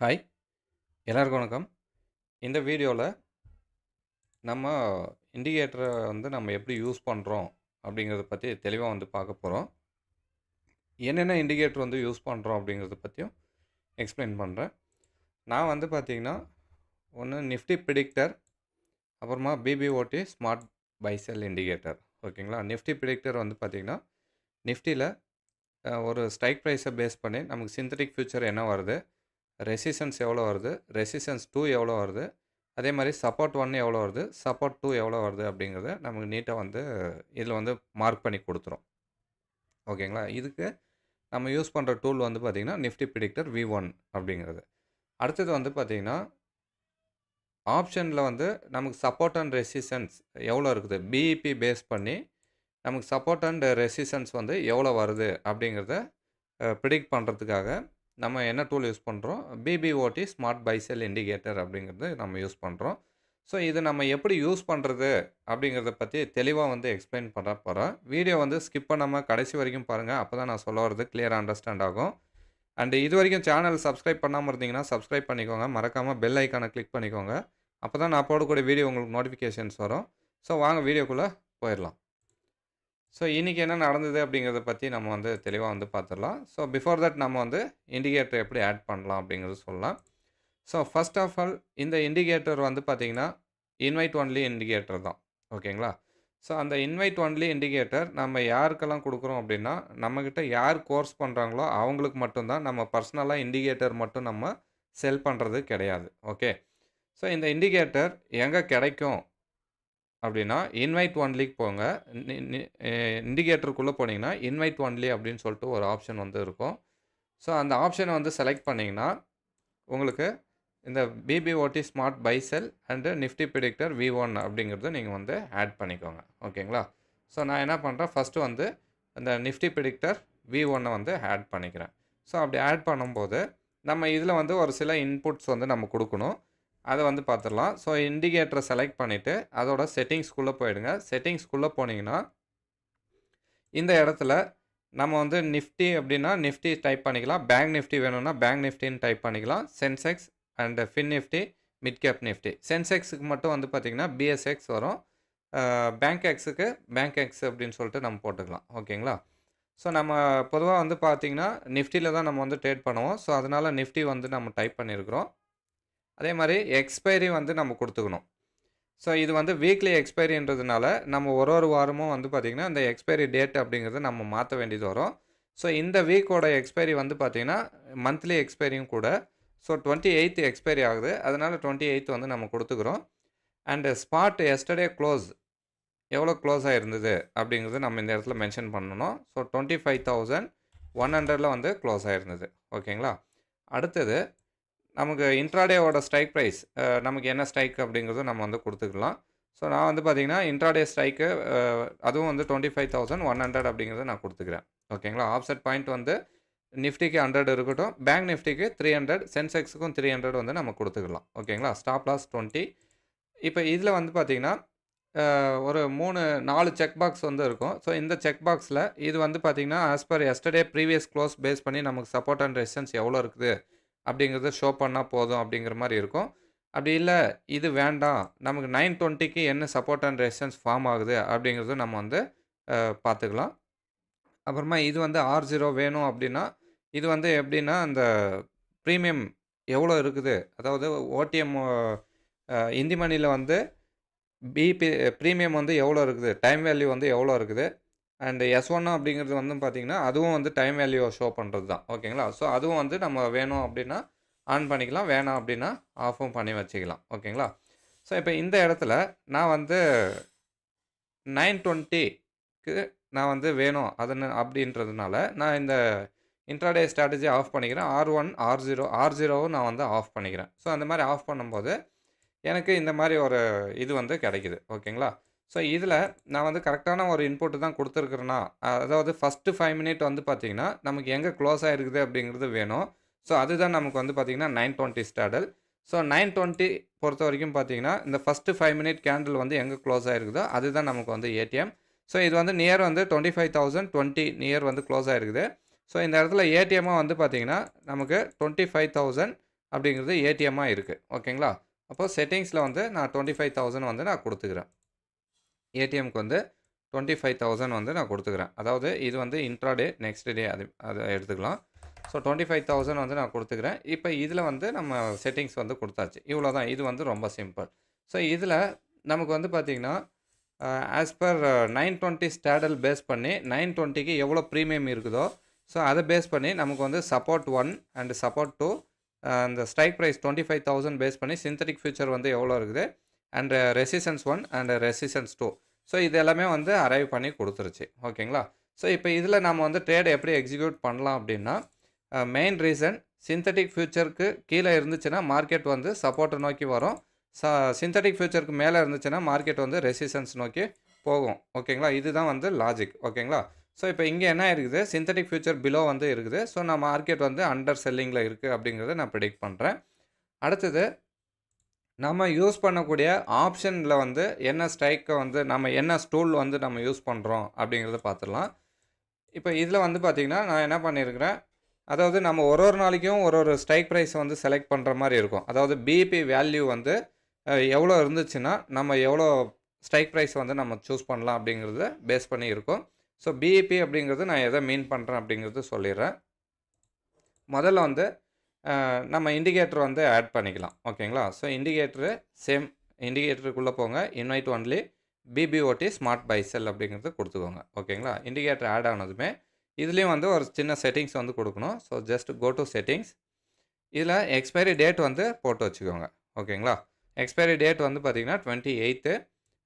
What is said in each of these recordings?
Hi எல்லாருக்கும் வணக்கம். இந்த வீடியோவில் நம்ம இண்டிகேட்டரை வந்து நம்ம எப்படி யூஸ் பண்ணுறோம் அப்படிங்கிறத பற்றி தெளிவாக வந்து பார்க்க போகிறோம் என்னென்ன இண்டிகேட்டர் வந்து யூஸ் பண்ணுறோம் அப்படிங்கிறத பற்றியும் எக்ஸ்பிளைன் பண்ணுறேன் நான் வந்து பார்த்தீங்கன்னா ஒன்று நிஃப்டி ப்ரிடிக்டர் அப்புறமா PBOD smart buy sell indicator. ஓகேங்களா? நிஃப்டி ப்ரிடிக்டர் வந்து பார்த்தீங்கன்னா நிஃப்டியில் ஒரு ஸ்ட்ரைக் ப்ரைஸை பேஸ் பண்ணி நமக்கு சிந்தட்டிக் ஃபியூச்சர் என்ன வருது? ரெசிஸ்டன்ஸ் எவ்வளோ வருது? ரெசிஸ்டன்ஸ் டூ எவ்வளோ வருது? அதே மாதிரி சப்போர்ட் ஒன் எவ்வளோ வருது? சப்போர்ட் டூ எவ்வளோ வருது? அப்படிங்கிறத நமக்கு நீட்டாக வந்து இதில் வந்து மார்க் பண்ணி கொடுத்துரும். ஓகேங்களா? இதுக்கு நம்ம யூஸ் பண்ணுற டூல் வந்து பார்த்திங்கன்னா நிஃப்டி ப்ரிடிக்டர் வி ஒன் அப்படிங்கிறது. அடுத்தது வந்து பார்த்திங்கன்னா ஆப்ஷனில் வந்து நமக்கு சப்போர்ட் அண்ட் ரெசிஸ்டன்ஸ் எவ்வளோ இருக்குது? பிஇபி பேஸ் பண்ணி நமக்கு சப்போர்ட் அண்ட் ரெசிஸ்டன்ஸ் வந்து எவ்வளோ வருது? அப்படிங்கிறத ப்ரிடிக்ட் பண்ணுறதுக்காக நம்ம என்ன டூல் யூஸ் பண்ணுறோம் பிபிஓடி ஸ்மார்ட் பைசெல் இண்டிகேட்டர் அப்படிங்கிறது நம்ம யூஸ் பண்ணுறோம் ஸோ இது நம்ம எப்படி யூஸ் பண்ணுறது அப்படிங்கிறத பற்றி தெளிவாக வந்து எக்ஸ்பிளைன் பண்ண போகிறோம் வீடியோ வந்து ஸ்கிப் பண்ணாமல் கடைசி வரைக்கும் பாருங்கள் அப்போ தான் நான் சொல்ல வரது கிளியராக அண்டர்ஸ்டாண்ட் ஆகும். அண்டு இது வரைக்கும் சேனல் சப்ஸ்கிரைப் பண்ணாமல் இருந்தீங்கன்னா சப்ஸ்கிரைப் பண்ணிக்கோங்க. மறக்காமல் பெல் ஐக்கானை கிளிக் பண்ணிக்கோங்க. அப்போ தான் நான் போடக்கூடிய வீடியோ உங்களுக்கு நோட்டிஃபிகேஷன்ஸ் வரும். ஸோ வாங்க வீடியோக்குள்ளே போயிடலாம். ஸோ இன்றைக்கி என்ன நடந்தது அப்படிங்கிறத பற்றி நம்ம வந்து தெளிவாக வந்து பார்த்துடலாம் ஸோ பிஃபோர் தட் நம்ம வந்து இண்டிகேட்டர் எப்படி ஆட் பண்ணலாம் அப்படிங்கிறது சொல்லலாம். ஸோ ஃபஸ்ட் ஆஃப் ஆல் இந்த இண்டிகேட்டர் வந்து பார்த்திங்கன்னா இன்வைட் ஒன்லி இண்டிகேட்டர் தான். ஓகேங்களா ஸோ அந்த இன்வைட் ஒன்லி இண்டிகேட்டர் நம்ம யாருக்கெல்லாம் கொடுக்குறோம் அப்படின்னா நம்மக்கிட்ட யார் கோர்ஸ் பண்ணுறாங்களோ அவங்களுக்கு மட்டும்தான் நம்ம பர்சனலாக இண்டிகேட்டர் மட்டும் நம்ம செல் பண்ணுறது கிடையாது. ஓகே ஸோ இந்த இண்டிகேட்டர் எங்கே கிடைக்கும் அப்படின்னா இன்வைட் ஒன்லிக்கு போங்க. இண்டிகேட்டருக்குள்ளே போனீங்கன்னா இன்வைட் ஒன்லி அப்படின்னு சொல்லிட்டு ஒரு ஆப்ஷன் வந்து இருக்கும். ஸோ அந்த ஆப்ஷனை வந்து செலக்ட் பண்ணிங்கன்னா உங்களுக்கு இந்த PBOD smart buy sell and Nifty predictor V one அப்படிங்கிறத நீங்கள் வந்து ஆட் பண்ணிக்கோங்க. ஓகேங்களா? ஸோ நான் என்ன பண்ணுறேன் ஃபஸ்ட்டு வந்து இந்த நிஃப்டி ப்ரிடிக்டர் வி ஒன்னை வந்து ஆட் பண்ணிக்கிறேன். ஸோ அப்படி ஆட் பண்ணும்போது நம்ம இதில் வந்து ஒரு சில இன்புட்ஸ் வந்து நம்ம கொடுக்கணும். அதை வந்து பார்த்துடலாம். ஸோ இண்டிகேட்டரை செலக்ட் பண்ணிவிட்டு அதோட செட்டிங்ஸ்குள்ளே போயிடுங்க. செட்டிங்ஸ்குள்ளே போனீங்கன்னா இந்த இடத்துல நம்ம வந்து நிஃப்டி அப்படின்னா நிஃப்டி டைப் பண்ணிக்கலாம். பேங்க் நிஃப்டி வேணும்னா பேங்க் நிஃப்டின்னு டைப் பண்ணிக்கலாம். Sensex and Fin Nifty mid cap Nifty சென்செக்ஸுக்கு மட்டும் வந்து பார்த்திங்கன்னா பிஎஸ்எக்ஸ் வரும். பேங்க் எக்ஸுக்கு பேங்க் எக்ஸ் அப்படின்னு சொல்லிட்டு நம்ம போட்டுக்கலாம். ஓகேங்களா? ஸோ நம்ம பொதுவாக வந்து பார்த்திங்கன்னா நிஃப்டியில் தான் நம்ம வந்து ட்ரேட் பண்ணுவோம். ஸோ அதனால் நிஃப்டி வந்து நம்ம டைப் பண்ணியிருக்கிறோம். அதே மாதிரி எக்ஸ்பைரி வந்து நம்ம கொடுத்துக்கணும். ஸோ இது வந்து வீக்லி எக்ஸ்பைரின்றதுனால நம்ம ஒரு ஒரு வாரமும் வந்து பார்த்திங்கன்னா அந்த எக்ஸ்பைரி டேட் அப்படிங்கிறத நம்ம மாற்ற வேண்டியது வரும். ஸோ இந்த வீக்கோட எக்ஸ்பைரி வந்து பார்த்திங்கன்னா மந்த்லி எக்ஸ்பைரியும் கூட. ஸோ டுவெண்ட்டி எயித்து எக்ஸ்பைரி ஆகுது. அதனால் டுவெண்ட்டி எயித் வந்து நம்ம கொடுத்துக்கிறோம். அண்டு ஸ்பாட் எஸ்டர்டே க்ளோஸ் எவ்வளோ க்ளோஸ் ஆகிருந்தது அப்படிங்கிறது நம்ம இந்த இடத்துல மென்ஷன் பண்ணணும். So twenty five thousand one ஹண்ட்ரடில் வந்து க்ளோஸ் ஆகிருந்தது ஓகேங்களா அடுத்தது நமக்கு இன்ட்ராடேவோட ஸ்ட்ரைக் ப்ரைஸ் நமக்கு என்ன ஸ்ட்ரைக் அப்படிங்கிறத நம்ம வந்து கொடுத்துக்கலாம். ஸோ நான் வந்து பார்த்திங்கன்னா இன்ட்ராடே ஸ்ட்ரைக்கு அதுவும் வந்து twenty five thousand one hundred அப்படிங்கிறத நான் கொடுத்துக்கிறேன். ஓகேங்களா? ஆப்செட் பாயிண்ட் வந்து நிஃப்டிக்கு ஹண்ட்ரட் இருக்கட்டும் பேங்க் நிஃப்டிக்கு த்ரீ ஹண்ட்ரட் சென்செக்ஸுக்கும் த்ரீ ஹண்ட்ரட் வந்து நம்ம கொடுத்துக்கலாம். ஓகேங்களா? ஸ்டாப் லாஸ் டுவெண்ட்டி இப்போ இதில் வந்து பார்த்திங்கன்னா ஒரு மூணு நாலு செக் பாக்ஸ் வந்து இருக்கும். ஸோ இந்த செக் பாக்ஸில் இது வந்து பார்த்திங்கன்னா as per yesterday previous close base பண்ணி நமக்கு சப்போர்ட் அண்ட் ரெசிஸ்டன்ஸ் எவ்வளோ இருக்குது? அப்படிங்கிறத ஷோ பண்ணால் போதும் அப்படிங்கிற மாதிரி இருக்கும். அப்படி இல்லை இது வேண்டாம். நமக்கு நைன் டுவெண்ட்டிக்கு என்ன சப்போர்ட் அண்ட் ரெசிஸ்டன்ஸ் ஃபார்ம் ஆகுது அப்படிங்கிறத நம்ம வந்து பார்த்துக்கலாம். அப்புறமா இது வந்து ஆர் ஜீரோ வேணும் அப்படின்னா இது வந்து எப்படின்னா அந்த ப்ரீமியம் எவ்வளோ இருக்குது? அதாவது ஓடிஎம் இந்தி மணியில் வந்து பிபி ப்ரீமியம் வந்து எவ்வளோ இருக்குது? டைம் வேல்யூ வந்து எவ்வளோ இருக்குது? அண்ட் எஸ் ஒன் அப்படிங்கிறது வந்து பார்த்திங்கன்னா அதுவும் வந்து டைம் வேல்யூவை ஷோ பண்ணுறது தான் ஓகேங்களா ஸோ அதுவும் வந்து நம்ம வேணும் அப்படின்னா ஆன் பண்ணிக்கலாம். வேணாம் அப்படின்னா ஆஃபும் பண்ணி வச்சுக்கலாம். ஓகேங்களா ஸோ இப்போ இந்த இடத்துல நான் வந்து நைன் டுவெண்ட்டிக்கு நான் வந்து வேணும் அதுன்னு அப்படின்றதுனால நான் இந்த இன்ட்ராடே ஸ்ட்ராட்டஜி ஆஃப் பண்ணிக்கிறேன். R one R zero R ஜீரோவும் நான் வந்து ஆஃப் பண்ணிக்கிறேன். ஸோ அந்த மாதிரி ஆஃப் பண்ணும்போது எனக்கு இந்த மாதிரி ஒரு இது வந்து கிடைக்குது. ஓகேங்களா ஸோ இதில் நான் வந்து கரெக்டான ஒரு இன்புட்டு தான் கொடுத்துருக்குறேன்னா அதாவது ஃபஸ்ட்டு ஃபைவ் மினிட் வந்து பார்த்திங்கன்னா நமக்கு எங்கே க்ளோஸ் ஆகிருக்குது அப்படிங்கிறது வேணும். ஸோ அதுதான் நமக்கு வந்து பார்த்திங்கன்னா nine twenty straddle so nine twenty பொறுத்த வரைக்கும் பார்த்தீங்கன்னா இந்த ஃபஸ்ட்டு ஃபைவ் மினிட் கேண்டில் வந்து எங்கே க்ளோஸ் ஆகிருக்குதோ அதுதான் நமக்கு வந்து ஏடிஎம் ஸோ இது வந்து நியர் வந்து twenty five thousand twenty near வந்து க்ளோஸ் ஆகிருக்குது ஸோ இந்த இடத்துல ஏடிஎம்மாக வந்து பார்த்திங்கன்னா நமக்கு டுவெண்ட்டி ஃபைவ் தௌசண்ட் அப்படிங்கிறது ஏடிஎம்மாக இருக்குது ஓகேங்களா அப்போது செட்டிங்ஸில் வந்து நான் டுவெண்ட்டி ஃபைவ் தௌசண்ட் வந்து நான் கொடுத்துக்கிறேன். ஏடிஎம்க்கு வந்து டுவெண்ட்டி ஃபைவ் தௌசண்ட் வந்து நான் கொடுத்துக்கிறேன். அதாவது இது வந்து இன்ட்ராடே நெக்ஸ்ட் டே அது அதை எடுத்துக்கலாம். ஸோ டுவெண்ட்டி ஃபைவ் தௌசண்ட் வந்து நான் கொடுத்துக்கிறேன். இப்போ இதில் வந்து நம்ம செட்டிங்ஸ் வந்து கொடுத்தாச்சு. இவ்வளோ தான் இது வந்து ரொம்ப சிம்பிள் ஸோ இதில் நமக்கு வந்து பார்த்திங்கன்னா as per nine twenty straddle base பண்ணி நைன் டுவெண்ட்டிக்கு எவ்வளோ ப்ரீமியம் இருக்குதோ ஸோ அதை பேஸ் பண்ணி நமக்கு வந்து support one and support two அந்த strike price twenty five thousand base பண்ணி சிந்தட்டிக் ஃபியூச்சர் வந்து எவ்வளோ இருக்குது? And resistance one and resistance two so இது எல்லாமே வந்து அரைவ் பண்ணி கொடுத்துருச்சு. ஓகேங்களா ஸோ இப்போ இதில் நம்ம வந்து ட்ரேட் எப்படி எக்ஸிக்யூட் பண்ணலாம் அப்படின்னா மெயின் ரீசன் சிந்தட்டிக் ஃபியூச்சருக்கு கீழே இருந்துச்சுன்னா மார்க்கெட் வந்து சப்போர்ட்டை நோக்கி வரும். ச சிந்தட்டிக் ஃபியூச்சருக்கு மேலே இருந்துச்சுன்னா மார்க்கெட் வந்து ரெசிஸ்டன்ஸ் நோக்கி போகும். ஓகேங்களா இதுதான் வந்து லாஜிக் ஓகேங்களா ஸோ இப்போ இங்கே என்ன இருக்குது? சிந்தட்டிக் ஃபியூச்சர் பிலோ வந்து இருக்குது. ஸோ நான் மார்க்கெட் வந்து அண்டர் செல்லிங்கில் இருக்குது அப்படிங்கிறத நான் ப்ரிடிக்ட் பண்ணுறேன் அடுத்தது நம்ம யூஸ் பண்ணக்கூடிய ஆப்ஷனில் வந்து என்ன ஸ்ட்ரைக்கை வந்து நம்ம என்ன ஸ்டூல் வந்து நம்ம யூஸ் பண்ணுறோம் அப்படிங்கிறத பார்த்துடலாம் இப்போ இதில் வந்து பார்த்திங்கன்னா நான் என்ன பண்ணியிருக்கிறேன் அதாவது நம்ம ஒரு ஒரு நாளைக்கும் ஒரு ஒரு ஸ்ட்ரைக் ப்ரைஸ் வந்து செலக்ட் பண்ணுற மாதிரி இருக்கும். அதாவது பிபி வேல்யூ வந்து எவ்வளோ இருந்துச்சுன்னா நம்ம எவ்வளோ ஸ்ட்ரைக் ப்ரைஸ் வந்து நம்ம சூஸ் பண்ணலாம் அப்படிங்கிறத பேஸ் பண்ணி இருக்கும். ஸோ பிஇபி அப்படிங்கிறது நான் எதை மீன் பண்ணுறேன் அப்படிங்கிறது சொல்லிடுறேன். முதல்ல வந்து நம்ம இண்டிகேட்டர் வந்து ஆட் பண்ணிக்கலாம். ஓகேங்களா? ஸோ இண்டிகேட்டரு சேம் இண்டிகேட்டருக்குள்ளே போங்க. Invite only BPOD smart buy sell அப்படிங்கிறது கொடுத்துக்கோங்க. ஓகேங்களா? இண்டிகேட்டர் ஆட் ஆனதுமே இதுலேயும் வந்து ஒரு சின்ன செட்டிங்ஸ் வந்து கொடுக்கணும். So just go to settings இதில் எக்ஸ்பைரி டேட் வந்து போட்டு வச்சுக்கோங்க. ஓகேங்களா? எக்ஸ்பைரி டேட் வந்து பார்த்திங்கன்னா டுவெண்ட்டி எயித்து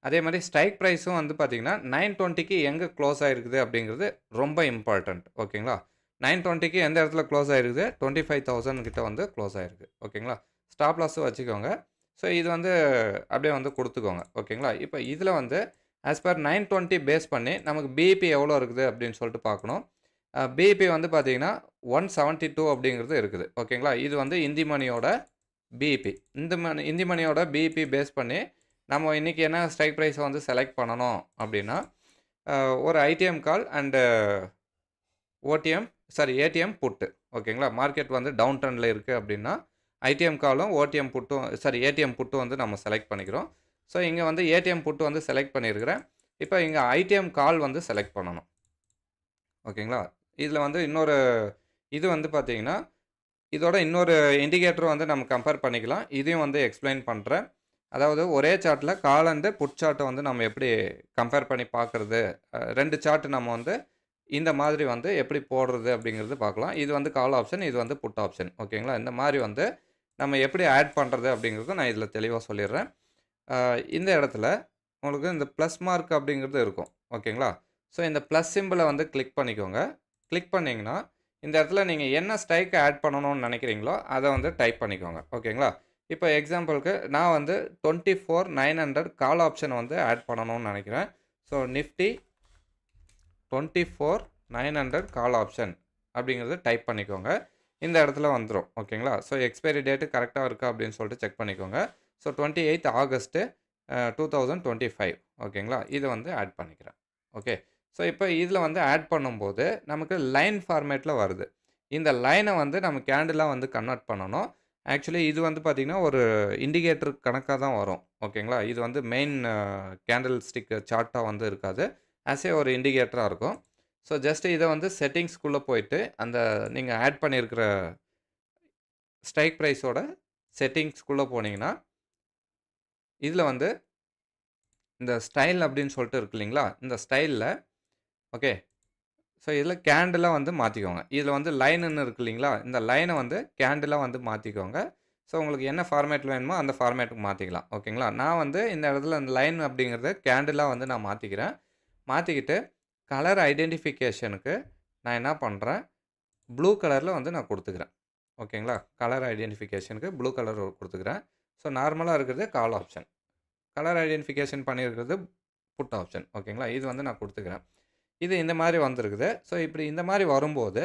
அதே மாதிரி ஸ்ட்ரைக் ப்ரைஸும் வந்து பார்த்திங்கன்னா நைன் டுவெண்ட்டிக்கு எங்கே க்ளோஸ் ஆகிருக்குது அப்படிங்கிறது ரொம்ப இம்பார்ட்டண்ட் ஓகேங்களா? நைன் டுவெண்ட்டிக்கு எந்த இடத்துல க்ளோஸ் ஆகிருக்குது டுவெண்ட்டி ஃபைவ் தௌசண்ட் கிட்ட வந்து க்ளோஸ் ஆகிருக்கு ஓகேங்களா? ஸ்டாப் லாஸும் வச்சுக்கோங்க. ஸோ இது வந்து அப்படியே வந்து கொடுத்துக்கோங்க. ஓகேங்களா? இப்போ இதில் வந்து as per nine twenty base பண்ணி நமக்கு பிஇபி எவ்வளோ இருக்குது அப்படின்னு சொல்லிட்டு பார்க்கணும். பிஇபி வந்து பார்த்தீங்கன்னா ஒன் செவன்ட்டி டூ அப்படிங்கிறது இருக்குது. ஓகேங்களா? இது வந்து இந்தி மணியோட பிஇபி இந்த மணி இந்தி மணியோட பிஇபி பேஸ் பண்ணி நம்ம இன்றைக்கி என்ன ஸ்ட்ரைக் ப்ரைஸை வந்து செலக்ட் பண்ணணும் அப்படின்னா ஒரு ITM call and OTM sorry ATM put ஓகேங்களா மார்க்கெட் வந்து டவுன் ட்ரெண்டில் இருக்குது அப்படின்னா ஐடிஎம் காலும் ஓடிஎம் புட்டும் சாரி ஏடிஎம் புட்டு வந்து நம்ம செலக்ட் பண்ணிக்கிறோம். ஸோ இங்கே வந்து ஏடிஎம் புட்டு வந்து செலக்ட் பண்ணியிருக்கிறேன். இப்போ இங்கே ஐடிஎம் கால் வந்து செலக்ட் பண்ணணும். ஓகேங்களா இதில் வந்து இன்னொரு இது வந்து பார்த்திங்கன்னா இதோட இன்னொரு இண்டிகேட்டர் வந்து நம்ம கம்பேர் பண்ணிக்கலாம். இதையும் வந்து எக்ஸ்பிளைன் பண்ணுறேன் அதாவது ஒரே சார்ட்டில் கால் அண்டு புட் சார்ட்டை வந்து நம்ம எப்படி கம்பேர் பண்ணி பார்க்குறது? ரெண்டு சார்ட்டு நம்ம வந்து இந்த மாதிரி வந்து எப்படி போடுறது அப்படிங்கிறது பார்க்கலாம். இது வந்து கால் ஆப்ஷன் இது வந்து புட் ஆப்ஷன் ஓகேங்களா? இந்த மாதிரி வந்து நம்ம எப்படி ஆட் பண்ணுறது அப்படிங்கிறது நான் இதில் தெளிவாக சொல்லிடுறேன். இந்த இடத்துல உங்களுக்கு இந்த ப்ளஸ் மார்க் அப்படிங்கிறது இருக்கும். ஓகேங்களா? ஸோ இந்த ப்ளஸ் சிம்பிளை வந்து கிளிக் பண்ணிக்கோங்க. கிளிக் பண்ணிங்கன்னா இந்த இடத்துல நீங்கள் என்ன ஸ்ட்ரைக்கை ஆட் பண்ணணும்னு நினைக்கிறீங்களோ அதை வந்து டைப் பண்ணிக்கோங்க. ஓகேங்களா? இப்போ எக்ஸாம்பிளுக்கு நான் வந்து twenty four nine hundred call option வந்து ஆட் பண்ணணும்னு நினைக்கிறேன். So nifty twenty four nine hundred call option அப்படிங்கிறது டைப் பண்ணிக்கோங்க. இந்த இடத்துல வந்துடும் ஓகேங்களா? ஸோ எக்ஸ்பைரி டேட்டு கரெக்டாக இருக்கா அப்படின்னு சொல்லிட்டு செக் பண்ணிக்கோங்க. So twenty eight August two thousand twenty five ஓகேங்களா? இதை வந்து ஆட் பண்ணிக்கிறேன். ஓகே? ஸோ இப்போ இதில் வந்து ஆட் பண்ணும்போது நமக்கு லைன் ஃபார்மேட்டில் வருது. இந்த லைனை வந்து நம்ம கேண்டிலாக வந்து கன்வெர்ட் பண்ணணும். ஆக்சுவலி இது வந்து பார்த்திங்கன்னா ஒரு இண்டிகேட்டர் கணக்காக தான் வரும். ஓகேங்களா? இது வந்து மெயின் கேண்டில் ஸ்டிக் சார்ட்டாக வந்து இருக்காது. ஆஸ் ஏ ஒரு இண்டிகேட்டராக இருக்கும். ஸோ ஜஸ்ட் இதை வந்து செட்டிங்ஸ்குள்ளே போயிட்டு அந்த நீங்கள் ஆட் பண்ணியிருக்கிற ஸ்ட்ரைக் ப்ரைஸோட செட்டிங்ஸ்குள்ளே போனீங்கன்னா இதில் வந்து இந்த ஸ்டைல் அப்படின்னு சொல்லிட்டு இருக்கு இல்லைங்களா? இந்த ஸ்டைலில் ஓகே ஸோ இதில் கேண்டிலாக வந்து மாற்றிக்கோங்க இதில் வந்து லைனுன்னு இருக்கு இல்லைங்களா? இந்த லைனை வந்து கேண்டிலாக வந்து மாற்றிக்கோங்க ஸோ உங்களுக்கு என்ன ஃபார்மேட்டில் வேணுமோ அந்த ஃபார்மேட்டுக்கு மாற்றிக்கலாம் ஓகேங்களா நான் வந்து இந்த இடத்துல இந்த லைன் அப்படிங்கிறத கேண்டிலாக வந்து நான் மாற்றிக்கிறேன் மாற்றிக்கிட்டு கலர் ஐடென்டிஃபிகேஷனுக்கு நான் என்ன பண்ணுறேன் ப்ளூ கலரில் வந்து நான் கொடுத்துக்கிறேன். ஓகேங்களா? கலர் ஐடென்டிஃபிகேஷனுக்கு ப்ளூ கலர் கொடுத்துக்கிறேன். ஸோ நார்மலாக இருக்கிறது கால் ஆப்ஷன் கலர் ஐடென்டிஃபிகேஷன் பண்ணியிருக்கிறது புட் ஆப்ஷன் ஓகேங்களா? இது வந்து நான் கொடுத்துக்கிறேன். இது இந்த மாதிரி வந்திருக்குது. ஸோ இப்படி இந்த மாதிரி வரும்போது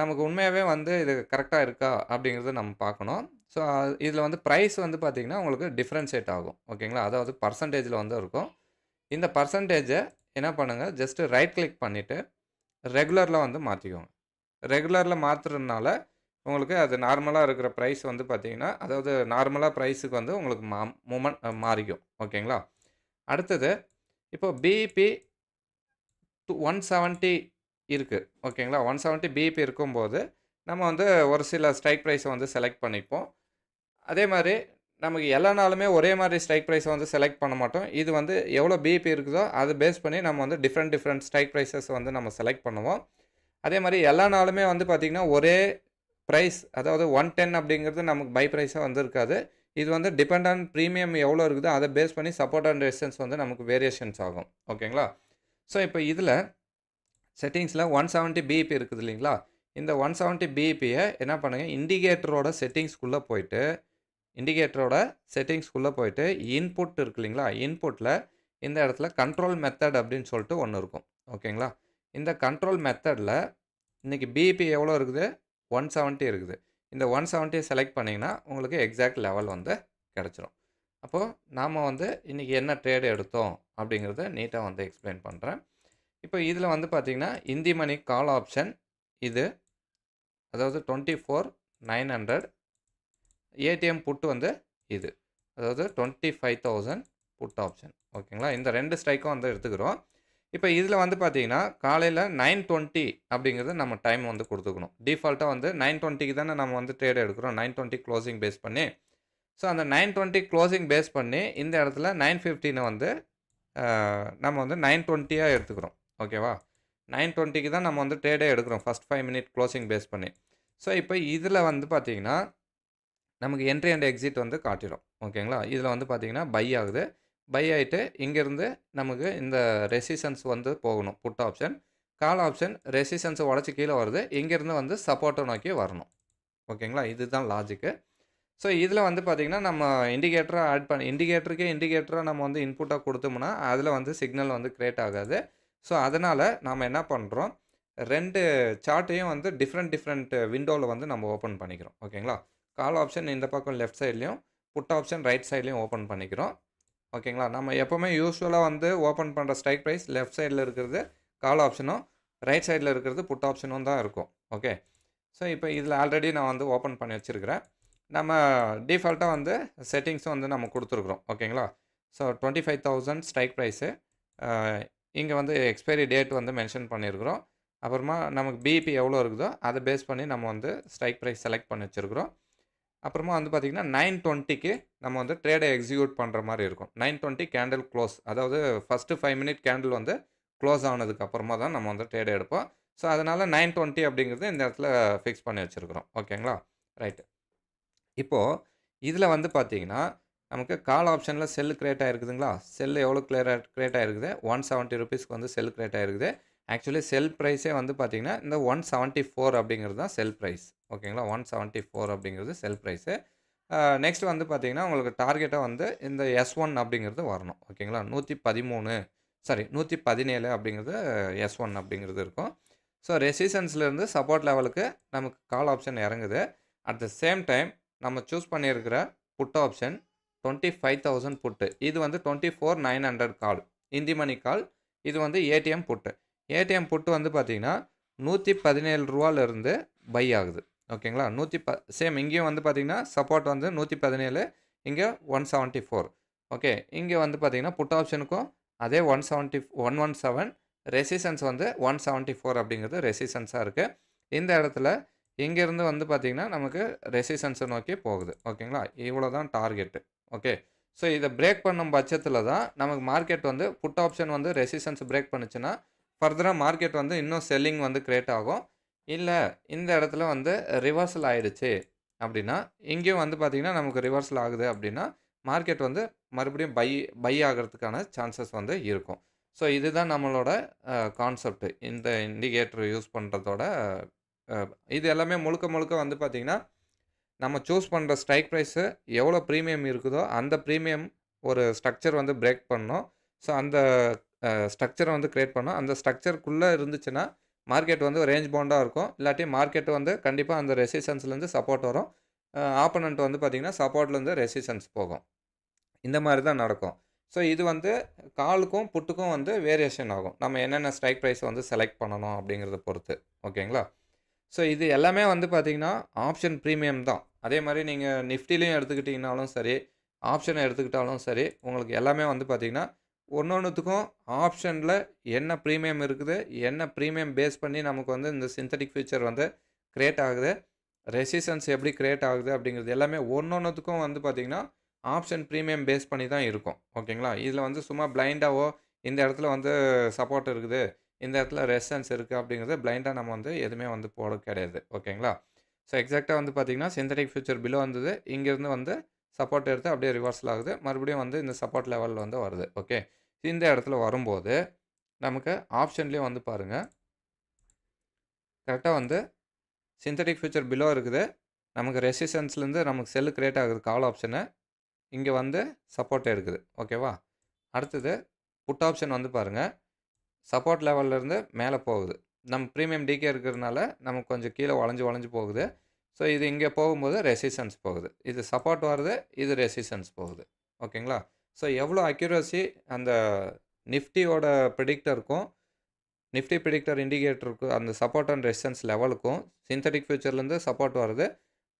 நமக்கு உண்மையாகவே வந்து இது கரெக்டாக இருக்கா? அப்படிங்கிறத நம்ம பார்க்கணும். ஸோ இதில் வந்து ப்ரைஸ் வந்து பார்த்திங்கன்னா உங்களுக்கு டிஃப்ரென்ஷியேட் ஆகும். ஓகேங்களா? அதாவது பர்சன்டேஜில் வந்து இருக்கும். இந்த பர்சன்டேஜை என்ன பண்ணுங்கள் ஜஸ்ட்டு ரைட் கிளிக் பண்ணிவிட்டு ரெகுலரில் வந்து மாற்றிக்கோங்க ரெகுலரில் மாற்றுறதுனால உங்களுக்கு அது நார்மலாக இருக்கிற ப்ரைஸ் வந்து பார்த்தீங்கன்னா அதாவது நார்மலாக ப்ரைஸுக்கு வந்து உங்களுக்கு மா மூமெண்ட் மாறிக்கும். ஓகேங்களா? அடுத்தது இப்போ பிபி டூ ஒன் செவன்ட்டி இருக்குது ஓகேங்களா? ஒன் செவன்ட்டி பிபி இருக்கும்போது நம்ம வந்து ஒரு சில ஸ்ட்ரைக் ப்ரைஸை வந்து செலக்ட் பண்ணிப்போம். அதே மாதிரி நமக்கு எல்லா நாளுமே ஒரே மாதிரி ஸ்ட்ரைக் ப்ரைஸை வந்து செலக்ட் பண்ண மாட்டோம். இது வந்து எவ்வளோ பிபி இருக்குதோ அதை பேஸ் பண்ணி நம்ம வந்து டிஃப்ரெண்ட் டிஃப்ரெண்ட் ஸ்ட்ரைக் ப்ரைஸஸ் வந்து நம்ம செலக்ட் பண்ணுவோம். அதே மாதிரி எல்லா நாளுமே வந்து பார்த்திங்கன்னா ஒரே ப்ரைஸ் அதாவது ஒன் டென் அப்படிங்கிறது நமக்கு பை ப்ரைஸாக வந்து இருக்காது. இது வந்து டிபெண்ட் ஆன் ப்ரீமியம் எவ்வளோ இருக்குதோ அதை பேஸ் பண்ணி சப்போர்ட் அண்ட் ரெசிஸ்டன்ஸ் வந்து நமக்கு வேரியேஷன்ஸ் ஆகும். ஓகேங்களா ஸோ இப்போ இதில் செட்டிங்ஸில் ஒன் செவன்ட்டி பிபி இருக்குது இல்லைங்களா? இந்த ஒன் செவன்ட்டி பிபியை என்ன பண்ணுங்கள் இண்டிகேட்டரோட செட்டிங்ஸ்குள்ளே போயிட்டு இண்டிகேட்டரோட செட்டிங்ஸ்குள்ளே போயிட்டு இன்புட் இருக்கு இல்லைங்களா? இன்புட்டில் இந்த இடத்துல கண்ட்ரோல் மெத்தட் அப்படின்னு சொல்லிட்டு ஒன்று இருக்கும். ஓகேங்களா? இந்த கண்ட்ரோல் மெத்தடில் இன்றைக்கி பிபி எவ்வளோ இருக்குது? ஒன் செவன்ட்டி இருக்குது. இந்த ஒன் செவன்ட்டியை செலக்ட் பண்ணிங்கன்னா உங்களுக்கு எக்ஸாக்ட் லெவல் வந்து கிடச்சிரும். அப்போது நாம் வந்து இன்றைக்கி என்ன ட்ரேடு எடுத்தோம் அப்படிங்கிறத நீட்டாக வந்து எக்ஸ்பிளைன் பண்ணுறேன் இப்போ இதில் வந்து பார்த்திங்கன்னா இந்தி மணி கால் ஆப்ஷன் இது அதாவது twenty four nine hundred ATM put வந்து இது. அதாவது twenty five thousand put option ஓகேங்களா இந்த ரெண்டு ஸ்ட்ரைக்கும் வந்து எடுத்துக்கிறோம். இப்போ இதில் வந்து பார்த்தீங்கன்னா காலையில் நைன் டுவெண்ட்டி அப்படிங்கிறது நம்ம டைம் வந்து கொடுத்துக்கணும். டிஃபால்ட்டாக வந்து நைன் டுவெண்ட்டிக்கு தானே நம்ம வந்து ட்ரேட் எடுக்கிறோம். நைன் டுவெண்ட்டி க்ளோசிங் பேஸ் பண்ணி. ஸோ அந்த நைன் டுவெண்ட்டி க்ளோசிங் பேஸ் பண்ணி இந்த இடத்துல நைன் ஃபிஃப்டினை வந்து நம்ம வந்து நைன் டுவெண்ட்டியாக எடுத்துக்கிறோம். ஓகேவா நைன் டுவெண்ட்டிக்கு தான் நம்ம வந்து ட்ரேடே எடுக்கிறோம். First five minute closing base பண்ணி. ஸோ இப்போ இதில் வந்து பார்த்திங்கன்னா நமக்கு என்ட்ரி அண்ட் எக்ஸிட் வந்து காட்டிடும் ஓகேங்களா? இதில் வந்து பார்த்தீங்கன்னா பை ஆகுது. பை ஆகிட்டு இங்கேருந்து நமக்கு இந்த ரெசிஸ்டன்ஸ் வந்து போகணும். புட் ஆப்ஷன் கால் ஆப்ஷன் ரெசிஸ்டன்ஸை உடச்சி கீழே வருது. இங்கேருந்து வந்து சப்போர்ட்டை நோக்கி வரணும். ஓகேங்களா? இதுதான் லாஜிக்கு ஸோ இதில் வந்து பார்த்திங்கன்னா நம்ம இண்டிகேட்டராக ஆட் பண்ணி இண்டிகேட்டருக்கே இண்டிகேட்டராக நம்ம வந்து இன்புட்டாக கொடுத்தோம்னா அதில் வந்து சிக்னல் வந்து க்ரியேட் ஆகாது. ஸோ அதனால் நாம் என்ன பண்ணுறோம் ரெண்டு சார்ட்டையும் வந்து டிஃப்ரெண்ட் டிஃப்ரெண்ட் விண்டோவில் வந்து நம்ம ஓப்பன் பண்ணிக்கிறோம். ஓகேங்களா? கால் ஆப்ஷன் இந்த பக்கம் லெஃப்ட் சைட்லேயும் புட் ஆப்ஷன் ரைட் சைட்லேயும் ஓப்பன் பண்ணிக்கிறோம். ஓகேங்களா? நம்ம எப்போவுமே யூஸ்வலாக வந்து ஓப்பன் பண்ணுற ஸ்ட்ரைக் ப்ரைஸ் லெஃப்ட் சைடில் இருக்கிறது கால் ஆப்ஷனும் ரைட் சைடில் இருக்கிறது புட் ஆப்ஷனும் தான் இருக்கும். ஓகே? ஸோ இப்போ இதில் ஆல்ரெடி நான் வந்து ஓப்பன் பண்ணி வச்சுருக்கிறேன். நம்ம டிஃபால்ட்டாக வந்து செட்டிங்ஸும் வந்து நம்ம கொடுத்துருக்குறோம். ஓகேங்களா? So twenty five thousand strike price இங்கே வந்து எக்ஸ்பைரி டேட் வந்து மென்ஷன் பண்ணியிருக்கிறோம் அப்புறமா நமக்கு பிபி எவ்வளோ இருக்குதோ அதை பேஸ் பண்ணி நம்ம வந்து ஸ்ட்ரைக் ப்ரைஸ் செலக்ட் பண்ணி வச்சுருக்குறோம். அப்புறமா வந்து பார்த்திங்கன்னா நைன் டுவெண்ட்டிக்கு நம்ம வந்து ட்ரேடை எக்ஸிக்யூட் பண்ணுற மாதிரி இருக்கும். நைன் டுவெண்ட்டி கேண்டில் க்ளோஸ் அதாவது ஃபஸ்ட்டு ஃபைவ் மினிட் கேண்டில் வந்து க்ளோஸ் ஆனதுக்கு அப்புறமா தான் நம்ம வந்து ட்ரேடை எடுப்போம். ஸோ அதனால் நைன் டுவெண்ட்டி அப்படிங்கிறது இந்த இடத்துல ஃபிக்ஸ் பண்ணி வச்சுருக்குறோம். ஓகேங்களா ரைட்டு இப்போது இதில் வந்து பார்த்தீங்கன்னா நமக்கு கால் ஆப்ஷனில் செல்லு கிரியேட் ஆகிருக்குதுங்களா செல்லு எவ்வளோ கிளியர் கிரியேட் ஆகிருக்குது ஒன் செவன்ட்டி ருபீஸ்க்கு வந்து செல்லு கிரியேட் ஆகிருக்குது ஆக்சுவலி செல் ப்ரைஸே வந்து பார்த்திங்கன்னா இந்த ஒன் செவன்ட்டி ஃபோர் அப்படிங்கிறது தான் செல் ப்ரைஸ் ஓகேங்களா ஒன் செவன்ட்டி ஃபோர் அப்படிங்கிறது செல் ப்ரைஸு நெக்ஸ்ட் வந்து பார்த்திங்கன்னா உங்களுக்கு டார்கெட்டாக வந்து இந்த எஸ் ஒன் அப்படிங்கிறது வரணும். ஓகேங்களா நூற்றி பதிமூணு சாரி நூற்றி பதினேழு அப்படிங்கிறது எஸ் ஒன் அப்படிங்கிறது இருக்கும். ஸோ ரெசிஸ்டன்ஸ்லேருந்து சப்போர்ட் லெவலுக்கு நமக்கு கால் ஆப்ஷன் இறங்குது. அட் த சேம் டைம் நம்ம சூஸ் பண்ணியிருக்கிற put option twenty five thousand put இது வந்து twenty four nine hundred call in the money call இது வந்து ஏடிஎம் புட்டு ஏடிஎம் புட்டு வந்து பார்த்தீங்கன்னா நூற்றி பதினேழு ரூபாலேருந்து பை ஆகுது. ஓகேங்களா? நூற்றி ப சேம் இங்கேயும் வந்து பார்த்தீங்கன்னா சப்போர்ட் வந்து நூற்றி பதினேழு இங்கே ஒன் செவன்ட்டி ஃபோர் ஓகே இங்கே வந்து பார்த்தீங்கன்னா புட் ஆப்ஷனுக்கும் அதே one seventy one one seven resistance வந்து ஒன் செவன்ட்டி ஃபோர் அப்படிங்கிறது ரெசிஸ்டன்ஸாக இருக்குது இந்த இடத்துல இங்கேருந்து வந்து பார்த்திங்கன்னா நமக்கு ரெசிஸ்டன்ஸை நோக்கி போகுது. ஓகேங்களா? இவ்வளோ தான் டார்கெட்டு ஓகே ஸோ இதை பிரேக் பண்ணும் பட்சத்தில் தான் நமக்கு மார்க்கெட் வந்து புட் ஆப்ஷன் வந்து ரெசிஸ்டன்ஸ் பிரேக் பண்ணுச்சுன்னா ஃபர்தராக மார்க்கெட் வந்து இன்னும் செல்லிங் வந்து க்ரியேட் ஆகும். இல்லை இந்த இடத்துல வந்து ரிவர்சல் ஆயிடுச்சு அப்படின்னா இங்கேயும் வந்து பார்த்திங்கன்னா நமக்கு ரிவர்சல் ஆகுது அப்படின்னா மார்க்கெட் வந்து மறுபடியும் பை பை ஆகிறதுக்கான சான்சஸ் வந்து இருக்கும். ஸோ இதுதான் நம்மளோட கான்செப்ட் இந்த இண்டிகேட்டர் யூஸ் பண்ணுறதோட இது எல்லாமே முழுக்க முழுக்க வந்து பார்த்திங்கன்னா நம்ம சூஸ் பண்ணுற ஸ்ட்ரைக் ப்ரைஸு எவ்வளோ ப்ரீமியம் இருக்குதோ அந்த ப்ரீமியம் ஒரு ஸ்ட்ரக்சர் வந்து பிரேக் பண்ணோம். ஸோ அந்த ஸ்ட்ரக்சரை வந்து க்ரியேட் பண்ணோம். அந்த ஸ்ட்ரக்சருக்குள்ளே இருந்துச்சுன்னா மார்க்கெட் வந்து ரேஞ்ச் பவுண்டாக இருக்கும். இல்லாட்டி மார்க்கெட் வந்து கண்டிப்பாக அந்த ரெசிஸ்டன்ஸ்லேருந்து சப்போர்ட் வரும். ஆப்பனண்ட் வந்து பார்த்திங்கன்னா சப்போர்ட்லேருந்து ரெசிஸ்டன்ஸ் போகும். இந்த மாதிரி தான் நடக்கும். ஸோ இது வந்து காலுக்கும் புட்டுக்கும் வந்து வேரியேஷன் ஆகும். நம்ம என்னென்ன ஸ்ட்ரைக் ப்ரைஸ் வந்து செலக்ட் பண்ணணும் அப்படிங்கிறத பொறுத்து. ஓகேங்களா? ஸோ இது எல்லாமே வந்து பார்த்திங்கன்னா ஆப்ஷன் ப்ரீமியம் தான். அதே மாதிரி நீங்கள் நிஃப்டிலையும் எடுத்துக்கிட்டிங்கனாலும் சரி, ஆப்ஷனை எடுத்துக்கிட்டாலும் சரி, உங்களுக்கு எல்லாமே வந்து பார்த்தீங்கன்னா, ஒன்று ஒன்றுத்துக்கும் ஆப்ஷனில் என்ன ப்ரீமியம் இருக்குது, என்ன ப்ரீமியம் பேஸ் பண்ணி நமக்கு வந்து இந்த சிந்தட்டிக் ஃபியூச்சர் வந்து க்ரியேட் ஆகுது, ரெசிஸ்டன்ஸ் எப்படி க்ரியேட் ஆகுது அப்படிங்கிறது எல்லாமே ஒன்று ஒன்றுத்துக்கும் வந்து பார்த்தீங்கன்னா, ஆப்ஷன் ப்ரீமியம் பேஸ் பண்ணி தான் இருக்கும். ஓகேங்களா? இதில் வந்து சும்மா பிளைண்டாவோ, இந்த இடத்துல வந்து சப்போர்ட் இருக்குது, இந்த இடத்துல ரெசிஸ்டன்ஸ் இருக்குது அப்படிங்கிறது பிளைண்டாக நம்ம வந்து எதுவுமே வந்து போட கிடையாது. ஓகேங்களா? ஸோ எக்ஸாக்டாக வந்து பார்த்திங்கன்னா சிந்தெடிக் ஃபியூச்சர் பிலோ வந்தது. இங்கேருந்து வந்து சப்போர்ட் எடுத்து அப்படியே ரிவர்ஸில் ஆகுது. மறுபடியும் வந்து இந்த சப்போர்ட் லெவலில் வந்து வருது. ஓகே. இந்த இடத்துல வரும்போது, நமக்கு ஆப்ஷன்லேயும் வந்து பாருங்கள் கரெக்டாக வந்து சிந்தட்டிக் ஃபியூச்சர் பிலோ இருக்குது. நமக்கு ரெசிஸ்டன்ஸ்லேருந்து நமக்கு செல்லு கிரியேட் ஆகுது கால் ஆப்ஷனு. இங்கே வந்து சப்போர்ட் எடுக்குது. ஓகேவா? அடுத்தது புட் ஆப்ஷன் வந்து பாருங்க. சப்போர்ட் லெவல்லேருந்து மேலே போகுது. நம்ம ப்ரீமியம் டிகே இருக்கிறதுனால, நமக்கு கொஞ்சம் கீழே வளைஞ்சு வளைஞ்சு போகுது. ஸோ இது இங்கே போகும்போது ரெசிஸ்டன்ஸ் போகுது. இது சப்போர்ட் வருது, இது ரெசிஸ்டன்ஸ் போகுது. ஓகேங்களா? ஸோ எவ்வளோ அக்யூரஸி அந்த நிஃப்டியோட ப்ரிடிக்டருக்கும், நிஃப்டி ப்ரிடிக்டர் இண்டிகேட்டருக்கும் அந்த சப்போர்ட் அண்ட் ரெசிஸ்டன்ஸ் லெவலுக்கும் சிந்தட்டிக் ஃபியூச்சர்லேருந்து சப்போர்ட் வருது.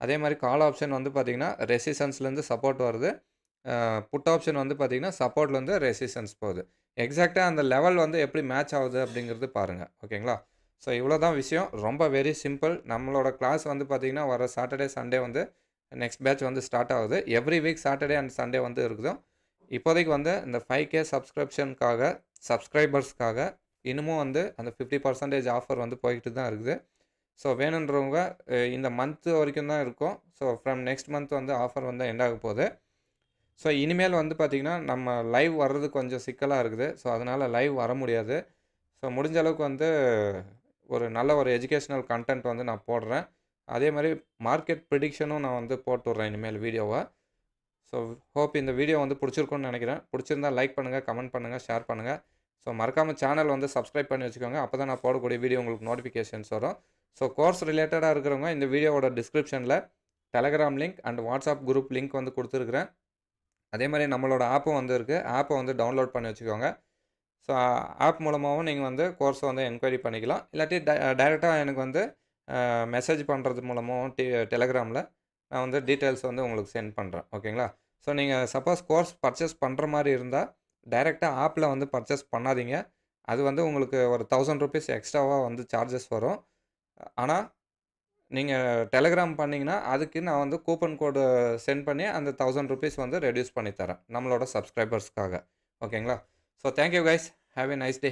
அதே மாதிரி கால் ஆப்ஷன் வந்து பார்த்தீங்கன்னா, ரெசிஸ்டன்ஸ்லேருந்து சப்போர்ட் வருது. புட் ஆப்ஷன் வந்து பார்த்தீங்கன்னா, சப்போர்ட்லேருந்து ரெசிஸ்டன்ஸ் போகுது. எக்ஸாக்டாக அந்த லெவல் வந்து எப்படி மேட்ச் ஆகுது அப்படிங்கிறது பாருங்கள் ஓகேங்களா? ஸோ இவ்வளோ தான் விஷயம். ரொம்ப வெரி சிம்பிள். நம்மளோட கிளாஸ் வந்து பார்த்தீங்கன்னா, வர சாட்டர்டே, சண்டே வந்து நெக்ஸ்ட் பேட்ச் வந்து ஸ்டார்ட் ஆகுது. Every week Saturday and Sunday வந்து இருக்குதும் இப்போதைக்கு வந்து இந்த ஃபைவ் கே சப்ஸ்கிரிப்ஷனுக்காக, சப்ஸ்கிரைபர்ஸ்க்காக இன்னமும் வந்து அந்த 50% ஆஃபர் வந்து போய்கிட்டு தான் இருக்குது. ஸோ வேணுன்றவங்க இந்த மந்த்து வரைக்கும் தான் இருக்கும். ஸோ ஃப்ரம் நெக்ஸ்ட் மந்த் வந்து ஆஃபர் வந்து எண்ட் ஆக போகுது. ஸோ இனிமேல் வந்து பார்த்திங்கன்னா நம்ம லைவ் வர்றது கொஞ்சம் சிக்கலாக இருக்குது. ஸோ அதனால் லைவ் வர முடியாது. ஸோ முடிஞ்ச அளவுக்கு வந்து ஒரு நல்ல ஒரு எஜுகேஷ்னல் கன்டென்ட் வந்து நான் போடுறேன். அதே மாதிரி மார்க்கெட் ப்ரிடிக்ஷனும் நான் வந்து போட்டுடுறேன் இனிமேல் வீடியோவை ஸோ ஹோப் இந்த வீடியோ வந்து பிடிச்சிருக்குன்னு நினைக்கிறேன் பிடிச்சிருந்தா லைக் பண்ணுங்கள் கமெண்ட் பண்ணுங்கள் ஷேர் பண்ணுங்கள் ஸோ மறக்காமல் சேனல் வந்து சப்ஸ்கிரைப் பண்ணி வச்சுக்கோங்க. அப்போ தான் நான் போடக்கூடிய வீடியோ உங்களுக்கு நோட்டிஃபிகேஷன்ஸ் வரும். ஸோ கோர்ஸ் ரிலேட்டடாக இருக்கிறவங்க இந்த வீடியோவோட டிஸ்கிரிப்ஷனில் Telegram link and WhatsApp group link வந்து கொடுத்துருக்குறேன் அதே மாதிரி நம்மளோட ஆப்பும் வந்து இருக்குது ஆப்பை வந்து டவுன்லோட் பண்ணி வச்சுக்கோங்க. ஸோ ஆப் மூலமாகவும் நீங்கள் வந்து கோர்ஸை வந்து என்கொயரி பண்ணிக்கலாம். இல்லாட்டி ட எனக்கு வந்து மெசேஜ் பண்ணுறது மூலமாகவும் டெ நான் வந்து டீட்டெயில்ஸ் வந்து உங்களுக்கு சென்ட் பண்ணுறேன் ஓகேங்களா? ஸோ நீங்கள் சப்போஸ் கோர்ஸ் பர்ச்சேஸ் பண்ணுற மாதிரி இருந்தால் டைரெக்டாக ஆப்பில் வந்து பர்ச்சேஸ் பண்ணாதீங்க. அது வந்து உங்களுக்கு ஒரு தௌசண்ட் ருபீஸ் எக்ஸ்ட்ராவாக வந்து சார்ஜஸ் வரும். ஆனால் நீங்கள் டெலகிராம் பண்ணிங்கன்னா அதுக்கு நான் வந்து கூப்பன் கோடு சென்ட் பண்ணி அந்த ₹1000 வந்து ரெடியூஸ் பண்ணி தரேன். நம்மளோட சப்ஸ்கிரைபர்ஸ்க்காக. ஓகேங்களா? So thank you guys. Have a nice day.